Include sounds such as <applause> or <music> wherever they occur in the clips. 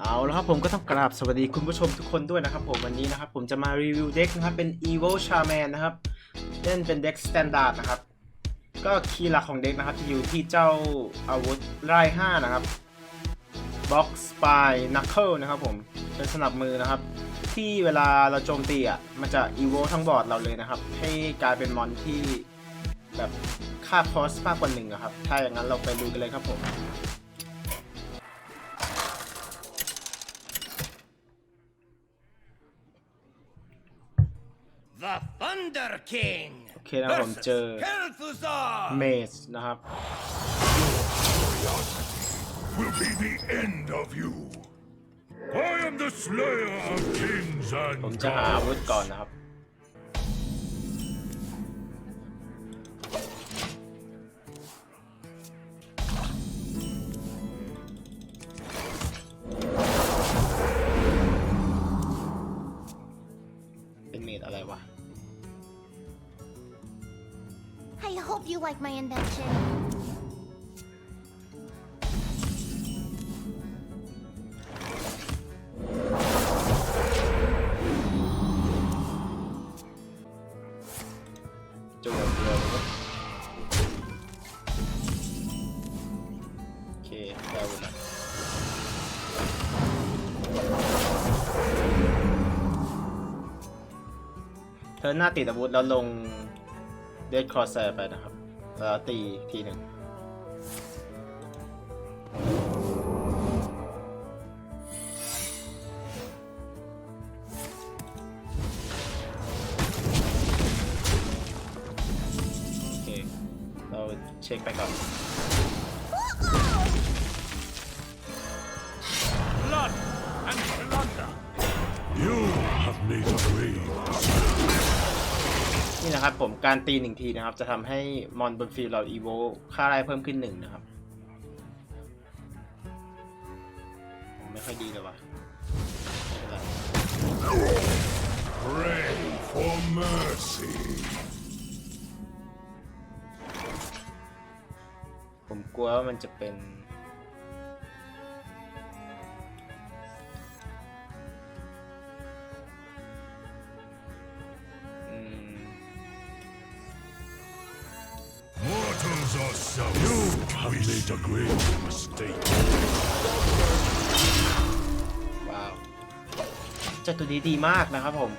เอาแล้วครับผมก็ต้องกราบสวัสดีคุณผู้ชมทุกคนด้วยนะครับผมวันนี้นะครับผมจะมารีวิวเด็กนะครับเป็น Evil Shaman นะครับเล่นเป็นเด็ก Standard นะครับ ก็คีย์หลักของเด็กนะครับจะอยู่ที่เจ้าอาวุธไร่5นะครับ Box Spy Knuckle นะครับผมเป็นสนับมือนะครับ ที่เวลาเราโจมตีอะมันจะ Evil ทั้งบอร์ดเราเลยนะครับ ให้กลายเป็นมอนที่แบบค่าคอสมากกว่าหนึ่งอะครับถ้าอย่างนั้นเราไปดูกันเลยครับผม The Thunder King โอเคนะครับผมเจอ Kel'Thuzar เมสนะครับ will be the end of you. I am the slayer of kings ผม and จะหาอา gods. วุธก่อนนะครับ like my invention. จั่วเรือเลยก็โอเคได้อาวุธละเธอหน้าติดอาวุธแล้วลงเดดครอสแซไปนะครับ แล้วตีทีหนึ่งโอเค เราเช็คไปก่อน การตีหนึ่งทีนะครับ จะทำให้มอนบนฟิลเราอีโวค่าไล่เพิ่มขึ้นหนึ่งนะครับ ไม่ค่อยดีเลยวะไม่เป็นไร Pray for mercy. ผมกลัวว่ามันจะเป็น We made a grave mistake. ว้าวจัตัวนี้ดีมากนะครับผม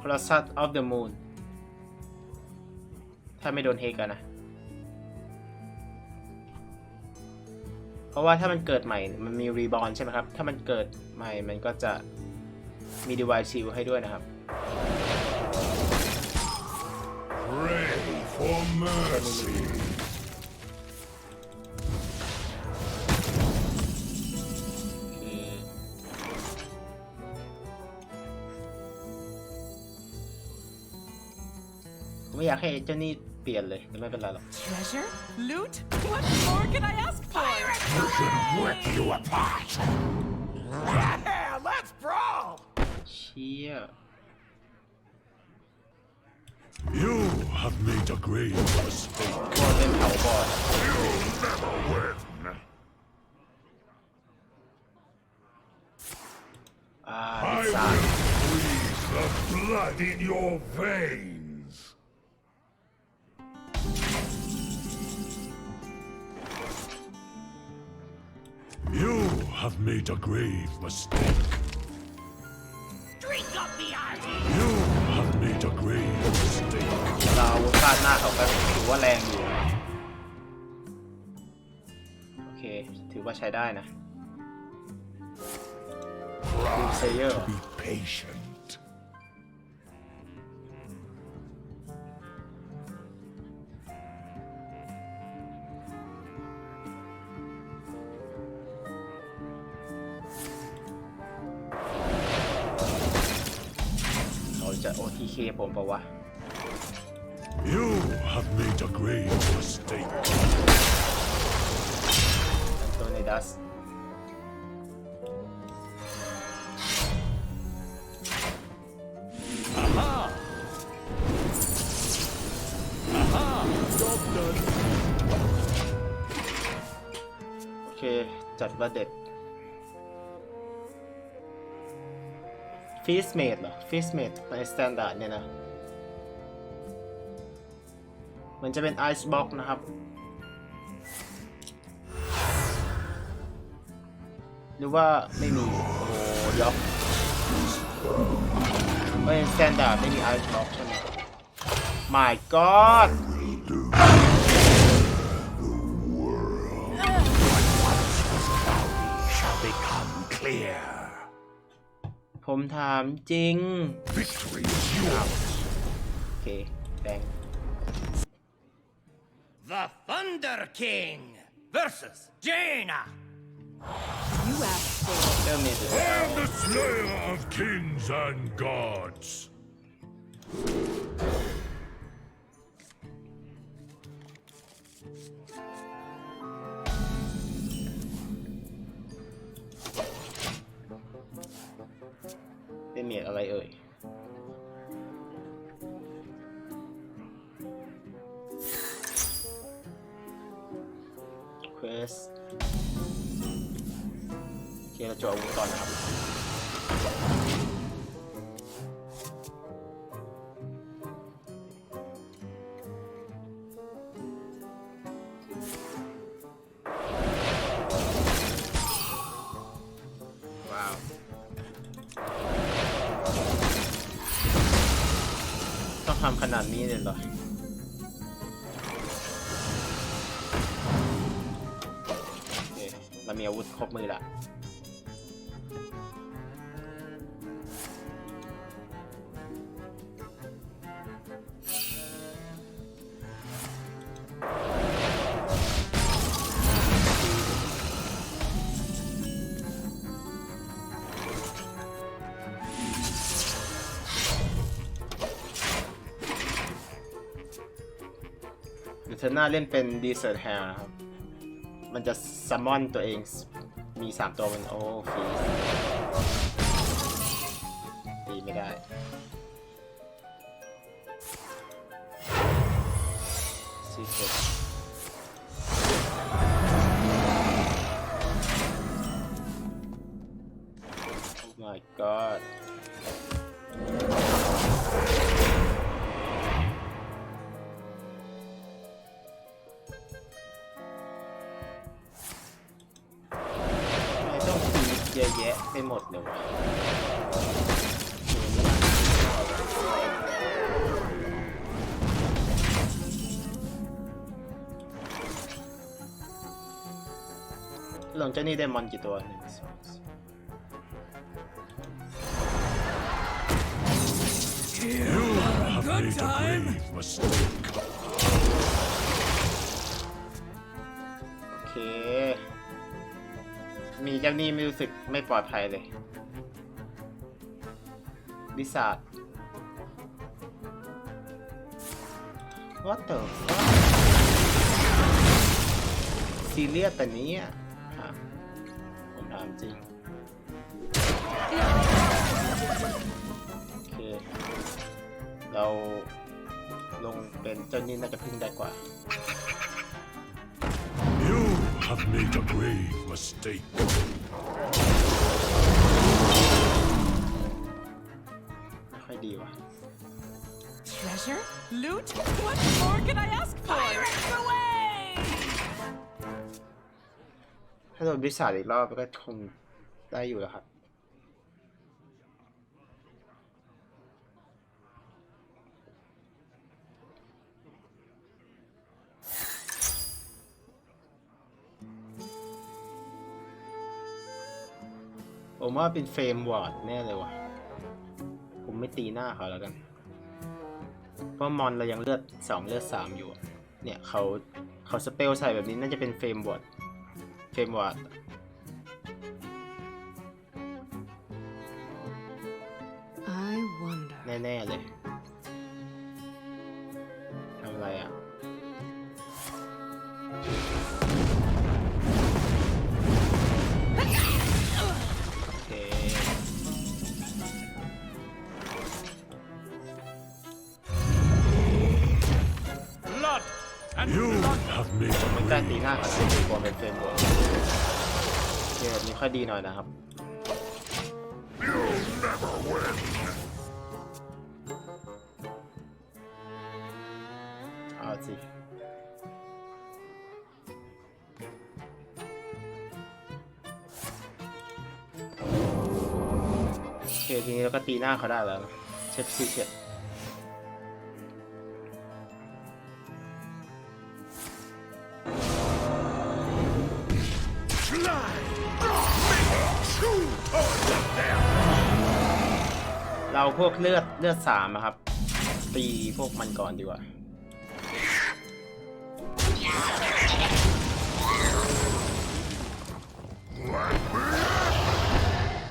c l o s u s of the Moon ถ้าไม่โดนเฮกันนะ เพราะว่าถ้ามันเกิดใหม่ มันมีรีบอ n ใช่ไหมครับ ถ้ามันเกิดใหม่ มันก็จะมี Device Shield ให้ด้วยนะครับเป็นมือ ไม่อยากให้เจ้านี่เปลี่ยนเลยแต่ไม่เป็นไรหรอก Treasure? Loot? What more can I ask for? Rip you apart. Yeah, let's brawl. เชี่ย You have made a grave mistake. พวกเล่นเผาบอด You'll never win. อ่า I สา will ย freeze the blood in your veins. have made a grave mistake. Drink up the ivy. You have made a grave mistake. เราฟาดหน้าเขาก็ถือว่าแรงอยู่ โอเค ถือว่าใช้ได้นะ Doom Slayer Be patient. ปล่าวะ You have made a grave mistake. ตัวในดัส Aha! Aha! Job done. โอเค จัดว่าเด็ด ฟิสเมดเหรอฟิสเมดในสแตนดาร์ดเนี่ยนะ มันจะเป็นไอซ์บ็อกนะครับ หรือว่าไม่มี โอ้โหเดี๋ยวไม่สแตนดาร์ดไม่มีไอซ์บ็อกใช่ไหม My God ผมถามจริง Victory is yours. โอเคแบง The Thunder King versus Jaina. You asked for it. เริ่มเมจ I am the slayer of kings and gods. อะไรเอ่ยเควสโอเคเราจะอาวุธก่อนนะครับ เรามีอาวุธครบมือละเดี๋ยวเธอหน้าเล่นเป็นดีเซอร์แฮร์นะครับ มันจะ ซัมมอนตัวเองมี 3 ตัวมันโอ้ฟีตีไม่ได้ซีเค็ด Oh my god มดเลยวะหลงเจ้านี่ได้มอนกี่ตัวหนึ่งสองสาม You have made a grave mistake. โอเค มีเจ้านี่ไม่รู้สึกไม่ปลอดภัยเลยวิสาด What the fuck ซีเรียสแต่นี้อะฮะผมถามจริง โอเค เราลงเป็นเจ้านี่น่าจะพึ่งได้กว่า You have made a grave mistake. ไม่ค่อยดีว่ะ Treasure? Loot? What more can I ask for? Pirates away! ถ้าโดนวิสาดอีกรอบก็คงได้อยู่แล้วครับ ผมว่าเป็นเฟรมวอร์ดแน่เลยว่ะ ผมไม่ตีหน้าเขาแล้วกัน เพราะมอนเรายังเลือดสองเลือดสามอยู่ เนี่ยเขาเขาสเปลใส่แบบนี้น่าจะเป็นเฟรมวอร์ด เฟรมวอร์ด เอาสิโอเคทีนี้เราก็ตีหน้าเขาได้แล้ว เช็ดสิเช็ด พวกเลือดเลือดสามอะครับ ตีพวกมันก่อนดีกว่า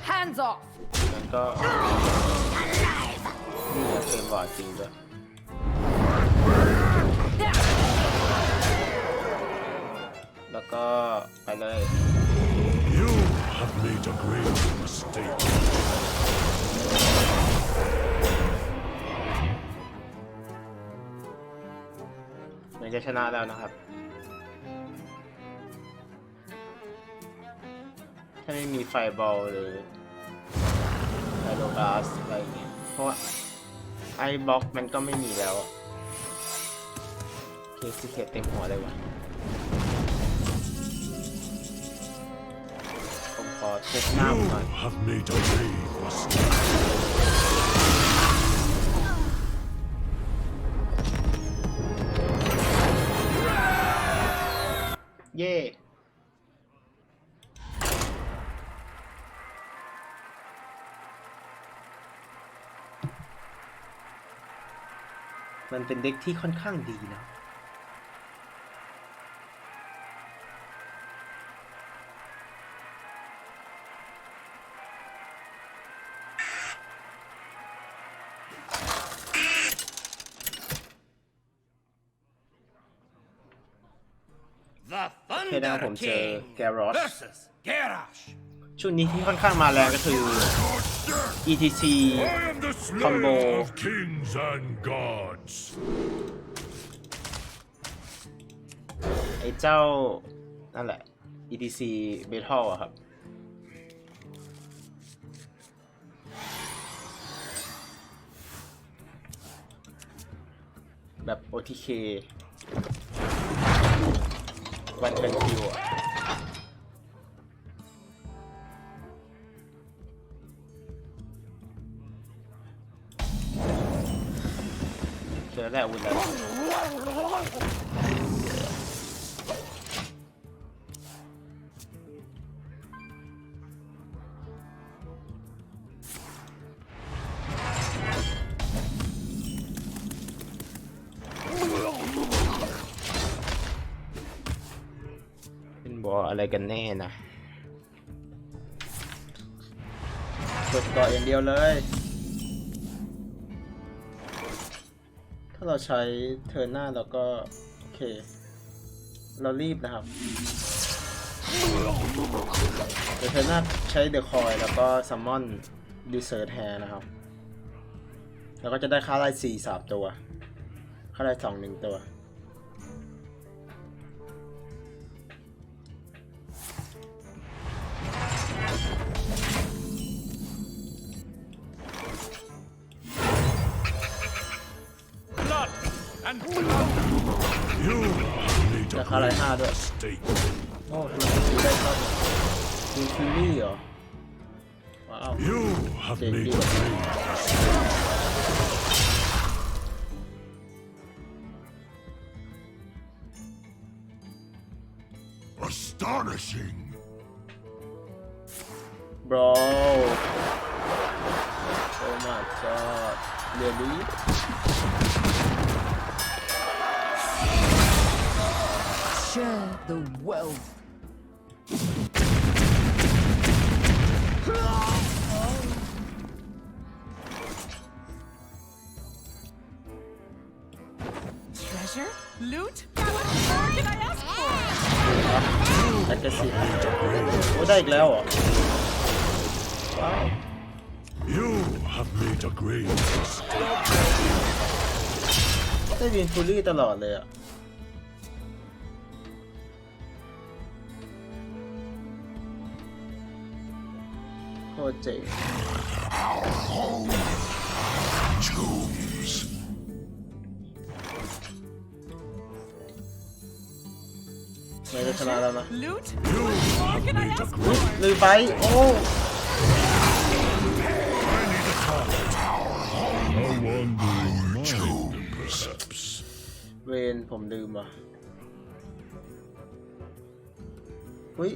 Hands off! แล้วก็นี่เฟรมบอร์ดจริงด้วยแล้วก็ไปเลย You have made a great mistake. เหมือนจะชนะแล้วนะครับ ถ้าไม่มีไฟบอลหรือไฟโลกาสอะไรเงี้ย เพราะไอ้บล็อกมันก็ไม่มีแล้ว เคสเคเต็มหัวเลยวะ อเช็คหน้าผม You หน่อย have made a grave mistake. เย่มันเป็นเด็กที่ค่อนข้างดีนะ นะครับ Thunder ผมเจอ King แกรอส versus Garrosh. ชุดนี้ที่ค่อนข้างมาแรงก็คือ ETC I am the Combo. slayer of kings and gods. ไอ้เจ้า นั่นแหละ ETC Battle อะครับแบบ OTK วันเป็นคิวอะเจอได้อาวุธแล้ว อะไรกันแน่นะกดเกาะอย่างเดียวเลย ถ้าเราใช้เทิร์นหน้าเราก็ โอเค เรารีบนะครับเดี๋ยวเทิร์นหน้าใช้เดอะคอยแล้วก็ซัมมอนดีเซอร์แทนนะครับ แล้วก็จะได้ค่าไล่สี่สามตัว ค่าไล่สองหนึ่งตัว อว้าว You have Thank made you. a great mistake. Astonishing. bro oh my god really Share the wealth. Treasure? Loot? What more can I ask for? aggressive โอ้ได้อีกแล้วเหรอ ว้าว You have made a great mistake. ได้วินฟูลี่ตลอดเลยอ่ะ โคตรเจ๋ง Our home tombs. เราจะชนะแล้วนะ Loot? What more can I ask for? ลือไป โอ้ Our tombs. เวนผมลืมว่ะเฮ้ย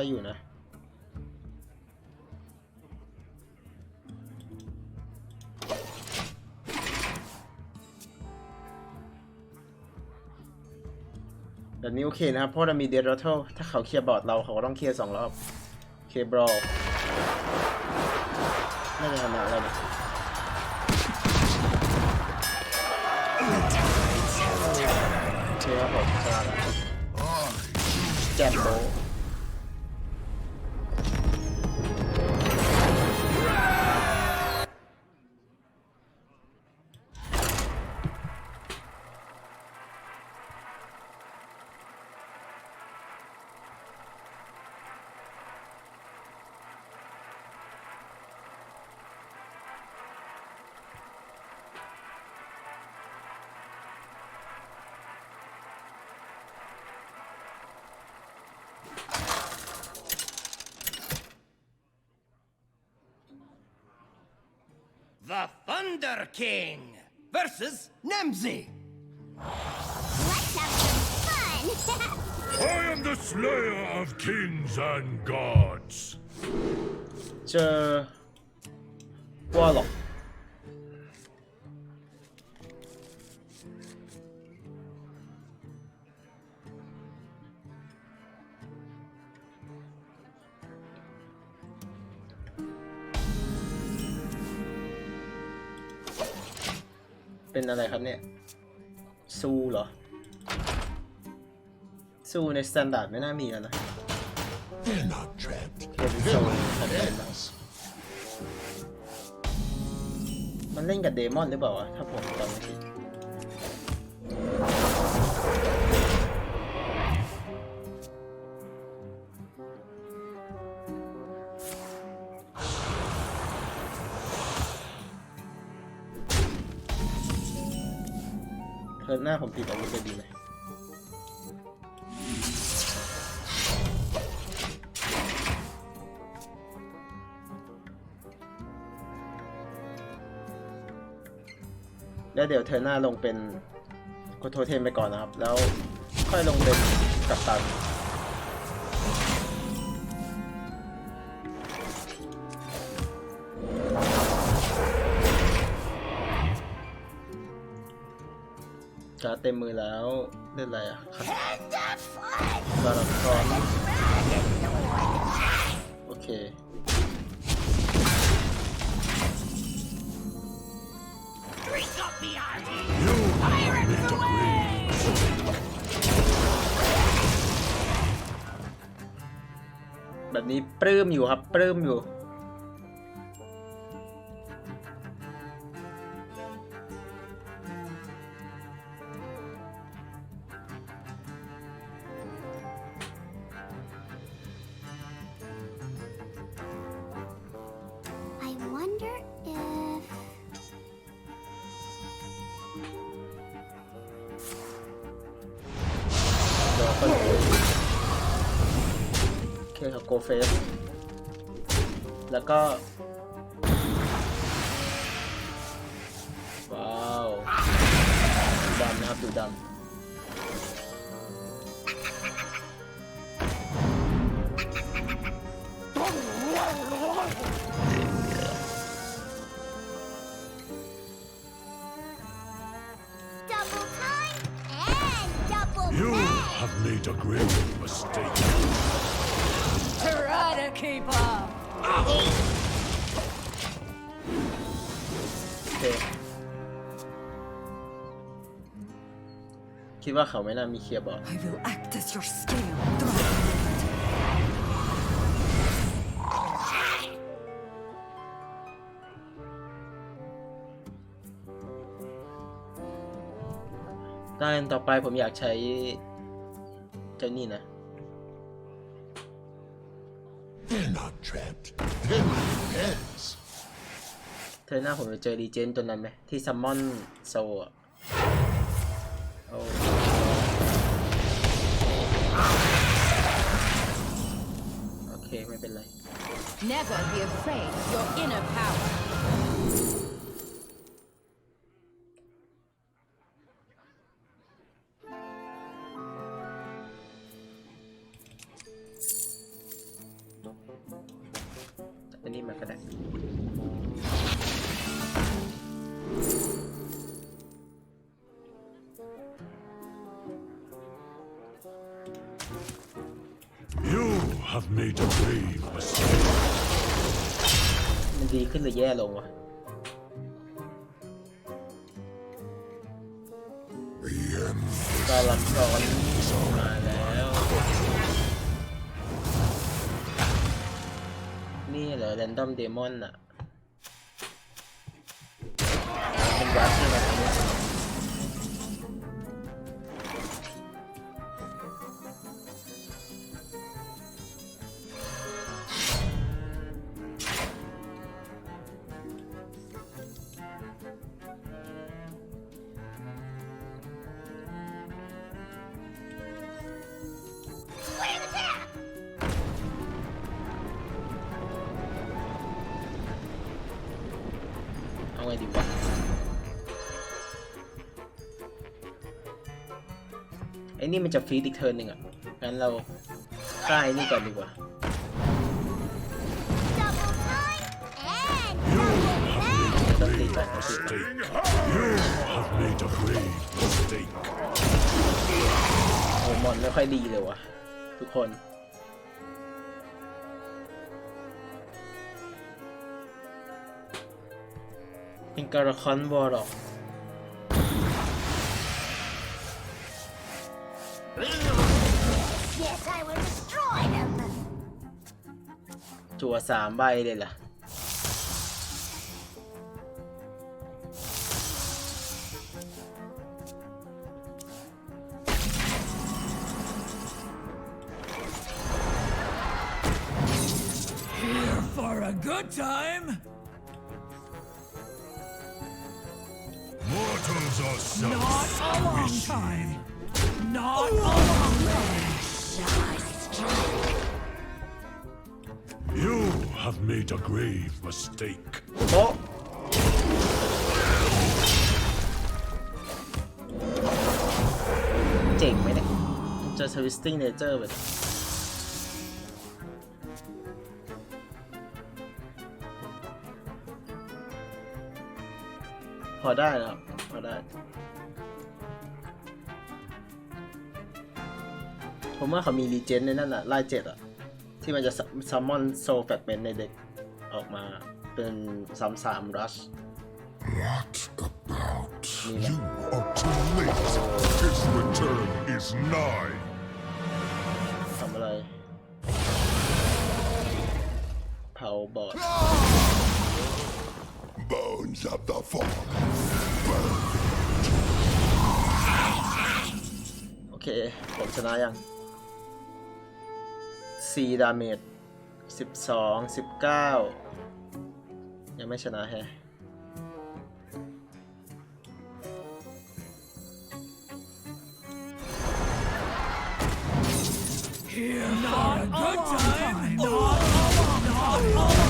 ได้อยู่นะ แบบนี้โอเคนะครับ เพราะเรามีเดร t ท e ถ้าเขาเคลียร์บอร์ดเราเขาก็ต้องเคลียร์สองรอบเคบรอลน่าจะชนะแล้วนะโอเคครับผมชนะแล้วแจมโบ The Thunder King versus Nemzi. Let's have some fun! <laughs> I am the slayer of kings and gods. 저... 보아럭 อะไรครับเนี่ย ซูเหรอ ซูในสแตนดาร์ดไม่น่ามีแล้วนะ They're not trapped. เคนโซนมันเล่นกับเดมอนหรือเปล่าวะถ้าผมจำไม่ผิด หน้าผมติดอาวุธจะดีไหมแล้วเดี๋ยวเทอร์นหน้าลงเป็นโคโทเทมไปก่อนนะครับ แล้วค่อยลงเป็นกัปตัน ต็มมือแล้วเล่นอะไรอะครับบาร์คอนโอเคแบบนี้ปลื้มอยู่ครับปลื้มอยู่ ด คิดว่าเขาไม่น่ามีเคลียร์บอร์ด I will act as your scale driver. ด้านต่อไปผมอยากใช้เจ้านี่นะ They're not trapped. They're my pets. เธอหน้าผมจะเจอรีเจนตัวนั้นไหมที่ซัมมอนโซอะโอ้ โอเค ไม่เป็นไร Now Never be afraid of your inner power. Have made a grave mistake. มันดีขึ้นหรือแย่ลงวะ The end ก็ลำร้อนมาแล้ว นี่เหรอ Random Demon อะเป็นวัดใช่ไหม เอาไงดีวะไอ้นี่มันจะฟรีดอีกเทิร์นหนึ่งอะ งั้นเราฆ่าไอ้นี่ก่อนดีกว่า Double time and double bang. ต้องตีไปต้องตีไป mistake. You have made a grave mistake. โอ้มอนไม่ค่อยดีเลยวะทุกคน เป็นการะคอนวอร์ดอก Yes, I will destroy them. จั่วสามใบเลยล่ะ Here for a good time? Mortals are self Not a long time. Not a long time. You have made a grave mistake. โป๊ะเจ๋งไหมเนี่ย มว่าเขามีรีเจนในนั่นอะไล่เจ็ดอะที่มันจะซัมมอนโซแฟกเมนในเด็กออกมาเป็นสามสามรัช What about Nina. you are too late. His return is nigh. ทำอะไร เผาบอด Bones of the fallen. โอเค ผมชนะยัง 4 ดาเมจ 12 19 ยังไม่ชนะแฮะ Not a good time. Not a long, not a long time.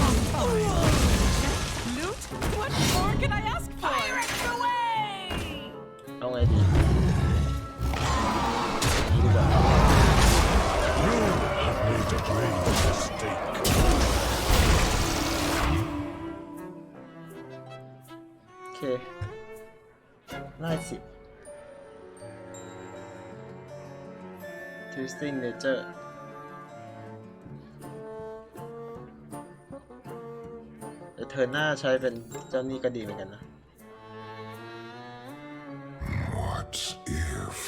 Twisting Nature แต่เธอหน้าใช้เป็นเจ้านี่ก็ดีเหมือนกันนะ What if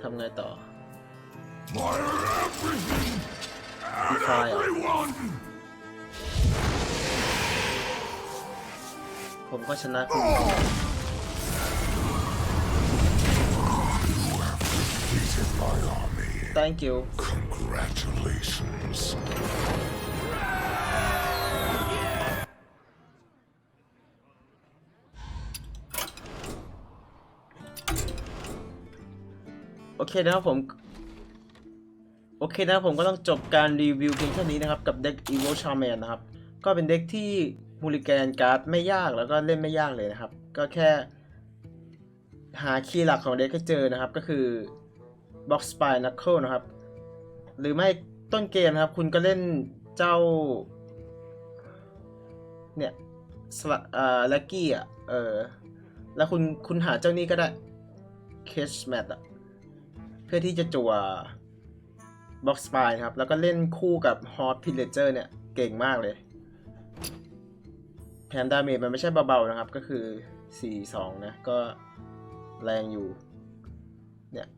ทำไงต่อ my everything ดีไฟเหรอ everyone ผมก็ชนะคุณ Thank you Congratulations โอเคนะครับผมโอเคนะครับผมก็ต้องจบการรีวิวเพียงเท่านี้นะครับ กับเด็ก Evil Shaman นะครับ ก็เป็นเด็กที่ มูลิแกนการ์ดไม่ยากแล้วก็เล่นไม่ยากเลยนะครับ ก็แค่ หาคีย์หลักของเด็กให้เจอนะครับ ก็คือ Box Spy Knuckle นะครับ หรือไม่ต้นเกมนะครับ คุณก็เล่นเจ้า เนี่ยสละอ่าลักกี้อะเออแล้วคุณคุณหาเจ้านี้ก็ได้ Cage Mat อะเพื่อที่จะจั่ว Box Spy ครับ แล้วก็เล่นคู่กับ Hot Pillager เนี่ย เก่งมากเลย แถมดาเมจมันไม่ใช่เบาๆนะครับ ก็คือ 4-2 นะ ก็แรงอยู่ เนี่ย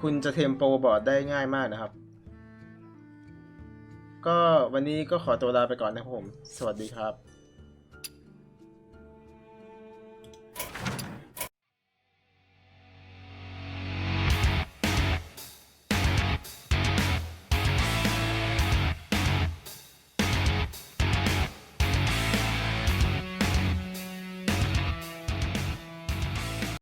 คุณจะเทมโปบอร์ดได้ง่ายมากนะครับ ก็วันนี้ก็ขอตัวลาไปก่อนนะครับผม สวัสดีครับ